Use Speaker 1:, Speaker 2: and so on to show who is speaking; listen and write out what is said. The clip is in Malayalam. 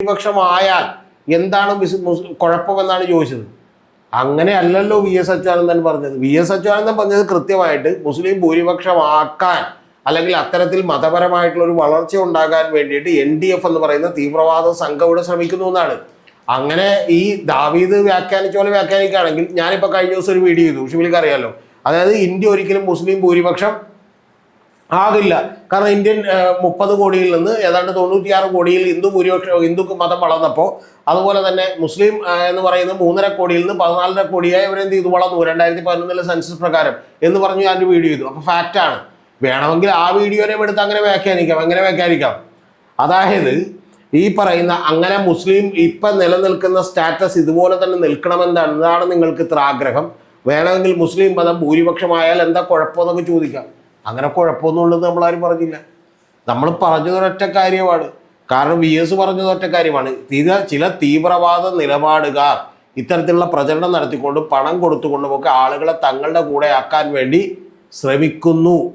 Speaker 1: ഭൂരിപക്ഷമായാൽ എന്താണ് കുഴപ്പമെന്നാണ് ചോദിച്ചത്. അങ്ങനെ അല്ലല്ലോ വി എസ് അച്യുതാനന്ദൻ പറഞ്ഞത്. വി എസ് അച്യുതാനന്ദൻ പറഞ്ഞത് കൃത്യമായിട്ട് മുസ്ലിം ഭൂരിപക്ഷമാക്കാൻ അല്ലെങ്കിൽ അത്തരത്തിൽ മതപരമായിട്ടുള്ള ഒരു വളർച്ച ഉണ്ടാകാൻ വേണ്ടിയിട്ട് എൻ ഡി എഫ് എന്ന് പറയുന്ന തീവ്രവാദ സംഘം ഇവിടെ ശ്രമിക്കുന്നു എന്നാണ്. അങ്ങനെ ഈ ദാവീദ് വ്യാഖ്യാനിച്ച പോലെ വ്യാഖ്യാനിക്കുകയാണെങ്കിൽ ഞാനിപ്പോൾ കഴിഞ്ഞ ദിവസം ഒരു വീഡിയോ ചെയ്തു. ഷിമിലിക്ക് അറിയാമല്ലോ അതായത് ഇന്ത്യ ഒരിക്കലും മുസ്ലിം ഭൂരിപക്ഷം ആകില്ല. കാരണം ഇന്ത്യൻ മുപ്പത് കോടിയിൽ നിന്ന് ഏതാണ്ട് തൊണ്ണൂറ്റിയാറ് കോടിയിൽ ഹിന്ദു ഭൂരിപക്ഷം ഹിന്ദു മതം വളർന്നപ്പോൾ അതുപോലെ തന്നെ മുസ്ലിം എന്ന് പറയുന്നത് മൂന്നര കോടിയിൽ നിന്ന് പതിനാലര കോടിയായി അവരെന്ത് ചെയ്തു? വളർന്നു. രണ്ടായിരത്തി പതിനൊന്നിലെ സെൻസസ് പ്രകാരം. എന്ന് പറഞ്ഞ് ഞാൻ വീഡിയോ ചെയ്തു. അപ്പോൾ ഫാക്റ്റാണ് വേണമെങ്കിൽ ആ വീഡിയോനെ എടുത്ത് അങ്ങനെ വ്യാഖ്യാനിക്കാം. അങ്ങനെ വ്യാഖ്യാനിക്കാം. അതായത് ഈ പറയുന്ന അങ്ങനെ മുസ്ലിം ഇപ്പം നിലനിൽക്കുന്ന സ്റ്റാറ്റസ് ഇതുപോലെ തന്നെ നിൽക്കണമെന്നാണ് നിങ്ങൾക്ക് ഇത്ര ആഗ്രഹം. വേണമെങ്കിൽ മുസ്ലിം മതം ഭൂരിപക്ഷമായാൽ എന്താ കുഴപ്പമെന്നൊക്കെ ചോദിക്കാം. അങ്ങനെ കുഴപ്പമൊന്നുള്ളത് നമ്മൾ ആരും പറഞ്ഞില്ല. നമ്മൾ പറഞ്ഞത് പറഞ്ഞതൊരൊറ്റ കാര്യമാണ്. കാരണം വി എസ് പറഞ്ഞതൊറ്റ കാര്യമാണ്. തീര ചില തീവ്രവാദ നിലപാടുകാർ ഇത്തരത്തിലുള്ള പ്രചരണം നടത്തിക്കൊണ്ട് പണം കൊടുത്തുകൊണ്ടും ഒക്കെ ആളുകളെ തങ്ങളുടെ കൂടെ ആക്കാൻ വേണ്ടി ശ്രമിക്കുന്നു.